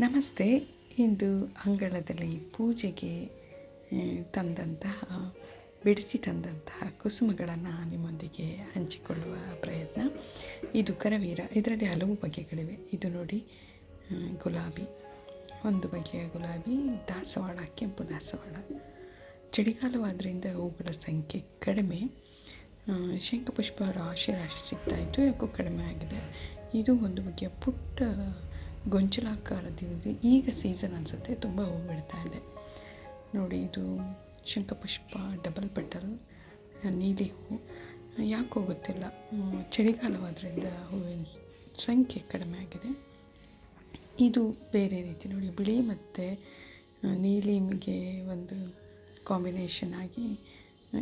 ನಮಸ್ತೆ. ಇಂದು ಅಂಗಳದಲ್ಲಿ ಪೂಜೆಗೆ ತಂದಂತಹ, ಬಿಡಿಸಿ ತಂದಂತಹ ಕುಸುಮಗಳನ್ನು ನಿಮ್ಮೊಂದಿಗೆ ಹಂಚಿಕೊಳ್ಳುವ ಪ್ರಯತ್ನ. ಇದು ಕರವೀರ. ಇದರಲ್ಲಿ ಹಲವು ಬಗೆಗಳಿವೆ. ಇದು ನೋಡಿ ಗುಲಾಬಿ. ಒಂದು ಬಗೆಯ ಗುಲಾಬಿ, ದಾಸವಾಳ, ಕೆಂಪು ದಾಸವಾಳ. ಚಳಿಗಾಲವಾದ್ದರಿಂದ ಹೂಗಳ ಸಂಖ್ಯೆ ಕಡಿಮೆ. ಶಂಖಪುಷ್ಪ, ರಾಶಿ ರಾಶಿ ಸಿಗ್ತಾಯಿತ್ತು ಯಾಕೋ ಕಡಿಮೆ ಆಗಿದೆ. ಇದು ಒಂದು ಬಗೆಯ ಪುಟ್ಟ ಗೊಂಚಲಾಕಾರದಿದೆ ಈಗ ಸೀಸನ್ ಅನಿಸುತ್ತೆ, ತುಂಬ ಹೂ ಬಿಡ್ತಾ ಇದೆ. ನೋಡಿ, ಇದು ಶಂಖಪುಷ್ಪ ಡಬಲ್ ಪೆಟಲ್ ನೀಲಿ ಹೂ ಯಾಕೋ ಗೊತ್ತಿಲ್ಲ ಚಳಿಗಾಲವಾದ್ದರಿಂದ ಹೂವಿನ ಸಂಖ್ಯೆ ಕಡಿಮೆ ಆಗಿದೆ. ಇದು ಬೇರೆ ರೀತಿ ನೋಡಿ, ಬಿಳಿ ಮತ್ತು ನೀಲಿಗೆ ಒಂದು ಕಾಂಬಿನೇಷನ್ ಆಗಿ,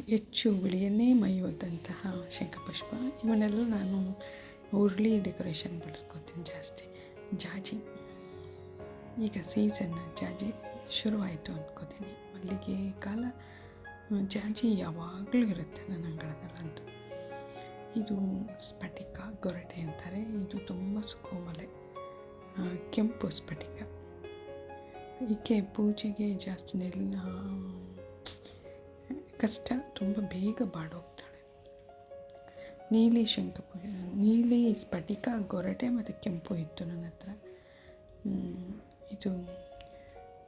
ಹೆಚ್ಚು ಬಿಳಿಯನ್ನೇ ಮೈಯುವಂತಹ ಶಂಖಪುಷ್ಪ. ಇವನ್ನೆಲ್ಲ ನಾನು ಉರುಳಿ ಡೆಕೋರೇಷನ್ ಬಳಸ್ಕೊತೀನಿ ಜಾಸ್ತಿ. ಜಾಜಿ. ಈಗ ಸೀಸನ್ ಜಾಜಿ ಶುರುವಾಯಿತು ಅಂದ್ಕೋತೀನಿ ಮಲ್ಲಿಗೆ ಕಾಲ ಜಾಜಿ ಯಾವಾಗಲೂ ಇರುತ್ತೆ ನನ್ನ ಅಂಗಳದಲ್ಲಂತೂ ಇದು ಸ್ಫಟಿಕ, ಗೊರಟೆ ಅಂತಾರೆ. ಇದು ತುಂಬ ಸುಕೋಮಲೆ. ಕೆಂಪು ಸ್ಫಟಿಕ. ಈಕೆ ಪೂಜೆಗೆ ಜಾಸ್ತಿ ಕಷ್ಟ ತುಂಬ ಬೇಗ ಬಾಡೋಗ್ತಾಳೆ ನೀಲಿ ಶಂಕು ನೀಲಿ ಸ್ಫಟಿಕ ಗೊರಟೆ ಮತ್ತು ಕೆಂಪು ಇತ್ತು ನನ್ನ ಹತ್ರ. ಇದು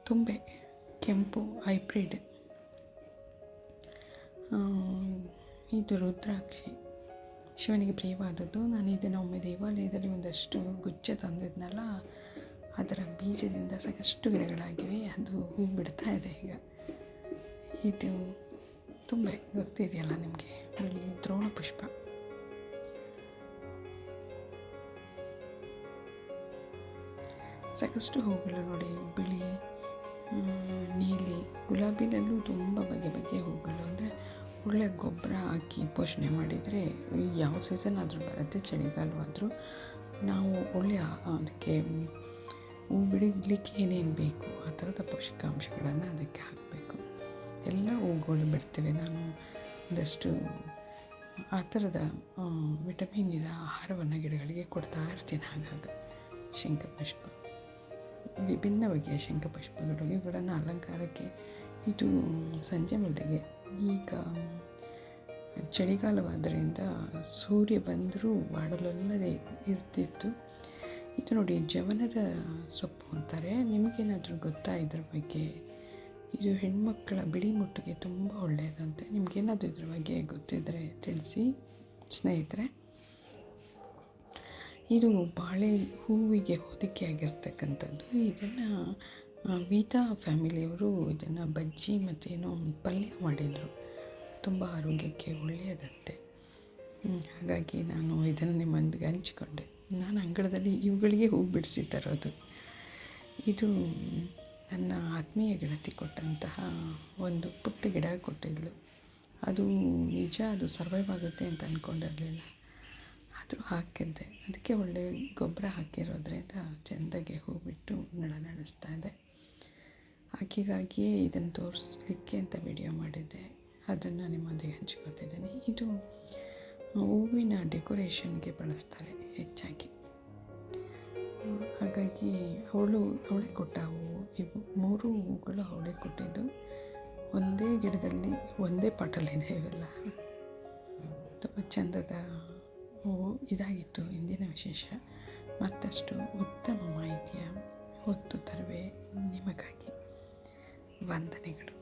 ತುಂಬೆ ಕೆಂಪು ಹೈಬ್ರಿಡ್. ಇದು ರುದ್ರಾಕ್ಷಿ. ಶಿವನಿಗೆ ಪ್ರಿಯವಾದದ್ದು. ನಾನು ಇದನ್ನು ಒಮ್ಮೆ ದೇವಾಲಯದಲ್ಲಿ ಒಂದಷ್ಟು ಗುಚ್ಛ ತಂದಿದ್ನಲ್ಲ, ಅದರ ಬೀಜದಿಂದ ಸಾಕಷ್ಟು ಗಿಡಗಳಾಗಿವೆ. ಅದು ಹೂ ಬಿಡ್ತಾ ಇದೆ ಈಗ. ಇದು ತುಂಬೆ ಗೊತ್ತಿದೆಯಲ್ಲ ನಿಮಗೆ? ದ್ರೋಣ ಪುಷ್ಪ. ಸಾಕಷ್ಟು ಹೂಗಳು ನೋಡಿ, ಬಿಳಿ ನೀಲಿ, ಗುಲಾಬಿನಲ್ಲೂ ತುಂಬ ಬಗೆ ಬಗೆಯ ಹೂಗಳು. ಅಂದರೆ ಒಳ್ಳೆ ಗೊಬ್ಬರ ಹಾಕಿ ಪೋಷಣೆ ಮಾಡಿದರೆ ಯಾವ ಸೀಸನ್ ಆದರೂ ಬರುತ್ತೆ, ಚಳಿಗಾಲವಾದರೂ. ನಾವು ಒಳ್ಳೆಯ ಅದಕ್ಕೆ ಹೂ ಬಿಡಲಿಕ್ಕೆ ಏನೇನು ಬೇಕು, ಆ ಥರದ ಪೋಷಕಾಂಶಗಳನ್ನು ಅದಕ್ಕೆ ಹಾಕಬೇಕು. ಎಲ್ಲ ಹೂಗಳು ಬಿಡ್ತೇವೆ ನಾನು. ಒಂದಷ್ಟು, ಆ ಥರದ ವಿಟಮಿನ್ ವಿಟಮಿನ್ನಿನ ಆಹಾರವನ್ನು ಗಿಡಗಳಿಗೆ ಕೊಡ್ತಾ ಇರ್ತೀನಿ ಹಾಗಾಗಿ. ಶಂಖಪುಷ್ಪ ವಿಭಿನ್ನ ಬಗೆಯ ಇವುಗಳನ್ನು ಅಲಂಕಾರಕ್ಕೆ ಇದು ಸಂಜೆ ಮಟ್ಟಿಗೆ ಈಗ ಚಳಿಗಾಲವಾದ್ದರಿಂದ ಸೂರ್ಯ ಬಂದರೂ ಬಾಡಲಲ್ಲದೆ ಇರ್ತಿತ್ತು. ಇದು ನೋಡಿ ಜವನದ ಸೊಪ್ಪು ಅಂತಾರೆ. ನಿಮಗೇನಾದರೂ ಗೊತ್ತಾ ಇದ್ರ ಬಗ್ಗೆ? ಇದು ಹೆಣ್ಮಕ್ಕಳ ಬಿಳಿ ಮುಟ್ಟಿಗೆ ತುಂಬ ಒಳ್ಳೆಯದಂತೆ. ನಿಮಗೇನಾದರೂ ಇದ್ರ ಬಗ್ಗೆ ಗೊತ್ತಿದ್ದರೆ ತಿಳಿಸಿ. ಸ್ನೇಹಿತರೆ ಇದು ಬಾಳೆ ಹೂವಿಗೆ ಹೊದಿಕೆಯಾಗಿರ್ತಕ್ಕಂಥದ್ದು ಇದನ್ನು ವೀತಾ ಫ್ಯಾಮಿಲಿಯವರು ಇದನ್ನು ಬಜ್ಜಿ ಮತ್ತು ಏನೋ ಪಲ್ಯ ಮಾಡಿದರು. ತುಂಬ ಆರೋಗ್ಯಕ್ಕೆ ಒಳ್ಳೆಯದಂತೆ. ಹಾಗಾಗಿ ನಾನು ಇದನ್ನು ನಿಮ್ಮೊಂದಿಗೆ ಹಂಚಿಕೊಂಡೆ. ನಾನು ಅಂಗಳದಲ್ಲಿ ಇವುಗಳಿಗೆ ಹೂ ಬಿಡಿಸಿ ತರೋದು ಇದು ನನ್ನ ಆತ್ಮೀಯ ಗೆಳತಿ ಕೊಟ್ಟಂತಹ ಒಂದು ಪುಟ್ಟ ಗಿಡ ಕೊಟ್ಟಿದ್ಲು. ಅದು ನಿಜ ಅದು ಸರ್ವೈವ್ ಆಗುತ್ತೆ ಅಂತ ಅಂದ್ಕೊಂಡಿರಲಿಲ್ಲ ಆದರೂ ಹಾಕಿದ್ದೆ. ಅದಕ್ಕೆ ಒಳ್ಳೆಯ ಗೊಬ್ಬರ ಹಾಕಿರೋದ್ರಿಂದ ಚೆಂದಾಗಿ ಹೂ ಬಿಟ್ಟು ನಳ ನಡೆಸ್ತಾ ಇದೆ. ಹಾಕಿಗಾಗಿಯೇ ಇದನ್ನು ತೋರಿಸ್ಲಿಕ್ಕೆ ಅಂತ ವಿಡಿಯೋ ಮಾಡಿದ್ದೆ. ಅದನ್ನು ನಿಮ್ಮೊಂದಿಗೆ ಹಂಚ್ಕೊತಿದ್ದೀನಿ. ಇದು ಹೂವಿನ ಡೆಕೋರೇಷನ್ಗೆ ಬಳಸ್ತಾರೆ ಹೆಚ್ಚಾಗಿ. ಹಾಗಾಗಿ ಅವಳು ಅವಳೆ ಕೊಟ್ಟ ಹೂವು. ಇವು ಮೂರು ಹೂಗಳು ಅವಳೆ ಕೊಟ್ಟಿದ್ದು. ಒಂದೇ ಗಿಡದಲ್ಲಿ ಒಂದೇ ಪಾಟಲ್ಲಿದೆ ಇವೆಲ್ಲ. ತುಂಬ ಚಂದದ ಇದಾಗಿತ್ತು ಇಂದಿನ ವಿಶೇಷ. ಮತ್ತಷ್ಟು ಉತ್ತಮ ಮಾಹಿತಿಯ ಹೊತ್ತು ತರುವೆ ನಿಮಗಾಗಿ. ವಂದನೆಗಳು.